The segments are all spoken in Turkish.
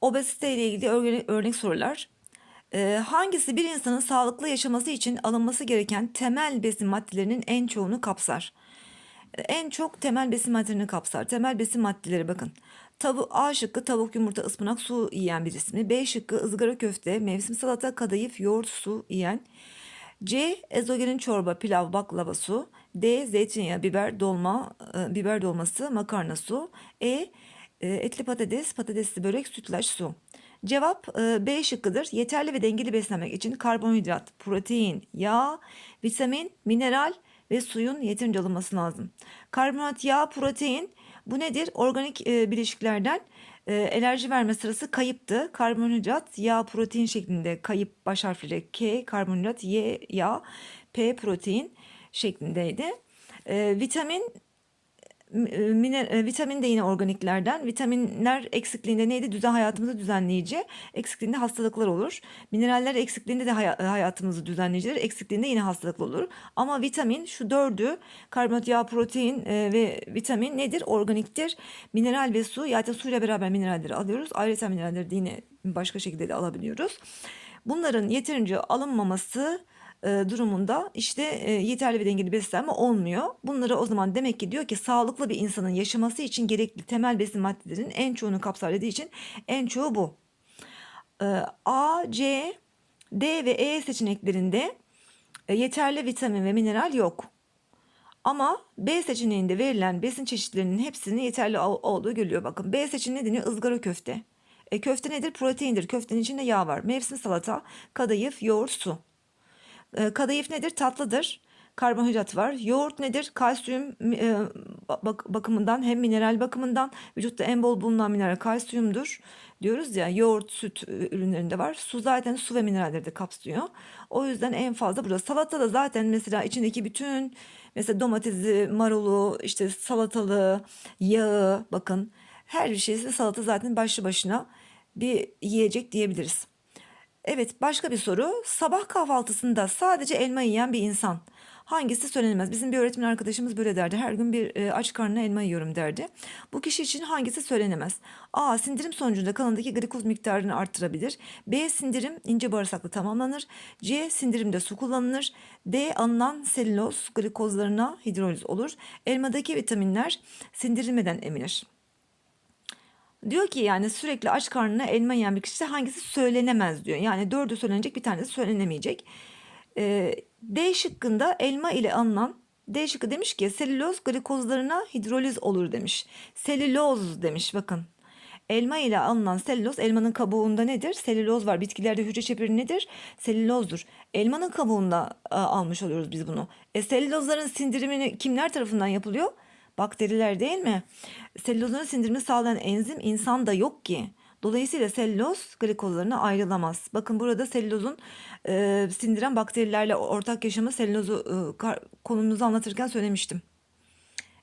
Obezite ile ilgili örnek, örnek sorular. Ee, hangisi bir insanın sağlıklı yaşaması için alınması gereken temel besin maddelerinin en çoğunu kapsar? Ee, En çok temel besin maddelerini kapsar. Temel besin maddeleri bakın. Tavu A şıkkı tavuk, yumurta, ıspanak, su yiyen bir ismi. B şıkkı ızgara köfte, mevsim salata, kadayıf, yoğurt, su yiyen. C. Ezogelin çorba, pilav, baklava, su. D. Zeytinyağı, biber, dolma, e, biber dolması, makarna, su. E. e, Etli patates, patatesli börek, sütlaç, su. Cevap e, B şıkkıdır. Yeterli ve dengeli beslenmek için karbonhidrat, protein, yağ, vitamin, mineral ve suyun yeterince alınması lazım. Karbonhidrat, yağ, protein bu nedir? Organik e, bileşiklerden e, enerji verme sırası kayıptı. Karbonhidrat, yağ, protein şeklinde kayıp baş harfleri K, karbonhidrat, Y, yağ, P, protein şeklindeydi. Vitamin vitamin de yine organiklerden. Vitaminler eksikliğinde neydi? Düzen hayatımızı düzenleyici. Eksikliğinde hastalıklar olur. Mineraller eksikliğinde de haya- hayatımızı düzenleyicidir. Eksikliğinde yine hastalıklar olur. Ama vitamin şu dördü karbonhidrat, yağ, protein e, ve vitamin nedir? Organiktir. Mineral ve su. Yani suyla beraber mineralleri alıyoruz. Ayrıca mineralleri de yine başka şekilde de alabiliyoruz. Bunların yeterince alınmaması e, durumunda işte e, yeterli ve dengeli beslenme olmuyor. Bunları o zaman demek ki diyor ki sağlıklı bir insanın yaşaması için gerekli temel besin maddelerinin en çoğunu kapsar dediği için en çoğu bu. E, A, C, D ve E seçeneklerinde yeterli vitamin ve mineral yok. Ama B seçeneğinde verilen besin çeşitlerinin hepsinin yeterli ol- olduğu görülüyor. Bakın B seçeneği ne deniyor? Izgara köfte. E, köfte nedir? Proteindir. Köftenin içinde yağ var. Mevsim salata, kadayıf, yoğurt, su. E, kadayıf nedir? Tatlıdır. Karbonhidrat var. Yoğurt nedir? Kalsiyum e, bak- bakımından hem mineral bakımından vücutta en bol bulunan mineral kalsiyumdur. Diyoruz ya yoğurt, süt e, ürünlerinde var. Su zaten su ve mineralleri de kapsıyor. O yüzden en fazla burada. Salata da zaten mesela içindeki bütün mesela domatesi, marulu, işte salatalığı, yağı bakın her bir şeysi salata zaten başlı başına bir yiyecek diyebiliriz. Evet, başka bir soru. Sabah kahvaltısında sadece elma yiyen bir insan. Hangisi söylenemez? Bizim bir öğretmen arkadaşımız böyle derdi. Her gün bir e, aç karnına elma yiyorum derdi. Bu kişi için hangisi söylenemez? A. Sindirim sonucunda kanındaki glikoz miktarını arttırabilir. B. Sindirim ince bağırsakla tamamlanır. C. Sindirimde su kullanılır. D. Alınan selüloz glikozlarına hidroliz olur. Elmadaki vitaminler sindirilmeden emilir. Diyor ki yani sürekli aç karnına elma yiyen bir kişi hangisi söylenemez diyor. Yani dördü söylenecek bir tanesi söylenemeyecek. Ee, D şıkkında elma ile alınan D şıkkı demiş ki selüloz glikozlarına hidroliz olur demiş. Selüloz demiş bakın. Elma ile alınan selüloz elmanın kabuğunda nedir? Selüloz var. Bitkilerde hücre çeperi nedir? Selülozdur. Elmanın kabuğunda a, almış oluyoruz biz bunu. E, selülozların sindirimini kimler tarafından yapılıyor? Bakteriler değil mi? Selülozların sindirimini sağlayan enzim insanda yok ki. Dolayısıyla selüloz glikozlarına ayrılamaz. Bakın burada selülozun e, sindiren bakterilerle ortak yaşamı selülozu e, konumuzu anlatırken söylemiştim.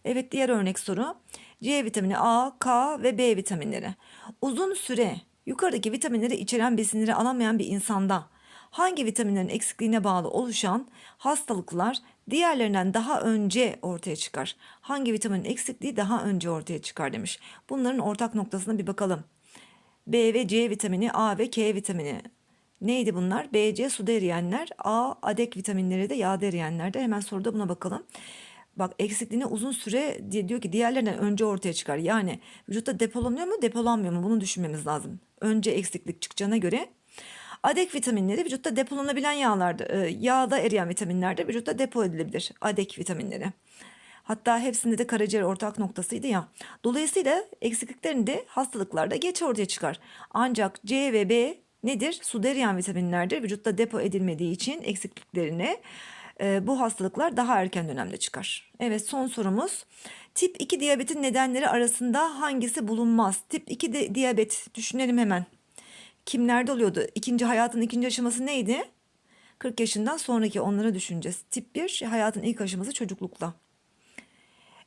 Evet diğer örnek soru. C vitamini A, K ve B vitaminleri. Uzun süre yukarıdaki vitaminleri içeren besinleri alamayan bir insanda hangi vitaminlerin eksikliğine bağlı oluşan hastalıklar diğerlerinden daha önce ortaya çıkar? Hangi vitaminin eksikliği daha önce ortaya çıkar demiş. Bunların ortak noktasına bir bakalım. B ve C vitamini, A ve K vitamini. Neydi bunlar? B, C suda eriyenler, A adek vitaminleri de yağda eriyenler de. Hemen soruda buna bakalım. Bak eksikliğini uzun süre diyor ki diğerlerinden önce ortaya çıkar. Yani vücutta depolanıyor mu depolanmıyor mu bunu düşünmemiz lazım. Önce eksiklik çıkacağına göre Adek vitaminleri vücutta depolanabilen yağlarda, e, yağda eriyen vitaminlerde vücutta depo edilebilir. Adek vitaminleri. Hatta hepsinde de karaciğer ortak noktasıydı ya. Dolayısıyla eksikliklerinde hastalıklarda geç ortaya çıkar. Ancak C ve B nedir? Suda eriyen vitaminlerdir. Vücutta depo edilmediği için eksikliklerine e, bu hastalıklar daha erken dönemde çıkar. Evet son sorumuz. Tip 2 diyabetin nedenleri arasında hangisi bulunmaz? Tip 2 de, diyabet düşünelim hemen kimlerde oluyordu? İkinci hayatın ikinci aşaması neydi? 40 yaşından sonraki onları düşüneceğiz. Tip 1 hayatın ilk aşaması çocuklukla.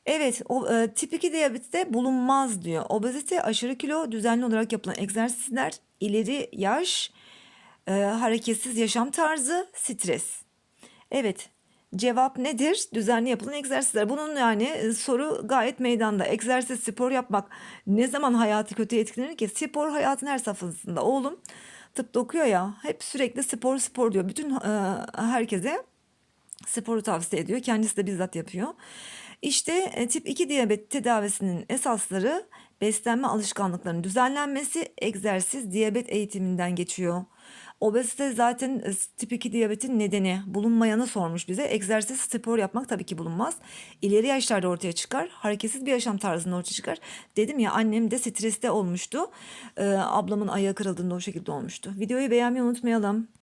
Evet, o, e, tip 2 diyabette bulunmaz diyor. Obezite, aşırı kilo, düzenli olarak yapılan egzersizler, ileri yaş, e, hareketsiz yaşam tarzı, stres. Evet, Cevap nedir? Düzenli yapılan egzersizler. Bunun yani e, soru gayet meydanda. Egzersiz, spor yapmak ne zaman hayatı kötü etkilenir ki? Spor hayatın her safhasında. Oğlum tıpta okuyor ya hep sürekli spor spor diyor. Bütün e, herkese sporu tavsiye ediyor. Kendisi de bizzat yapıyor. İşte e, tip 2 diyabet tedavisinin esasları beslenme alışkanlıklarının düzenlenmesi, egzersiz, diyabet eğitiminden geçiyor. Obezite zaten e, tip 2 diyabetin nedeni bulunmayanı sormuş bize. Egzersiz, spor yapmak tabii ki bulunmaz. İleri yaşlarda ortaya çıkar. Hareketsiz bir yaşam tarzında ortaya çıkar. Dedim ya annem de streste olmuştu. Ee, ablamın ayağı kırıldığında o şekilde olmuştu. Videoyu beğenmeyi unutmayalım.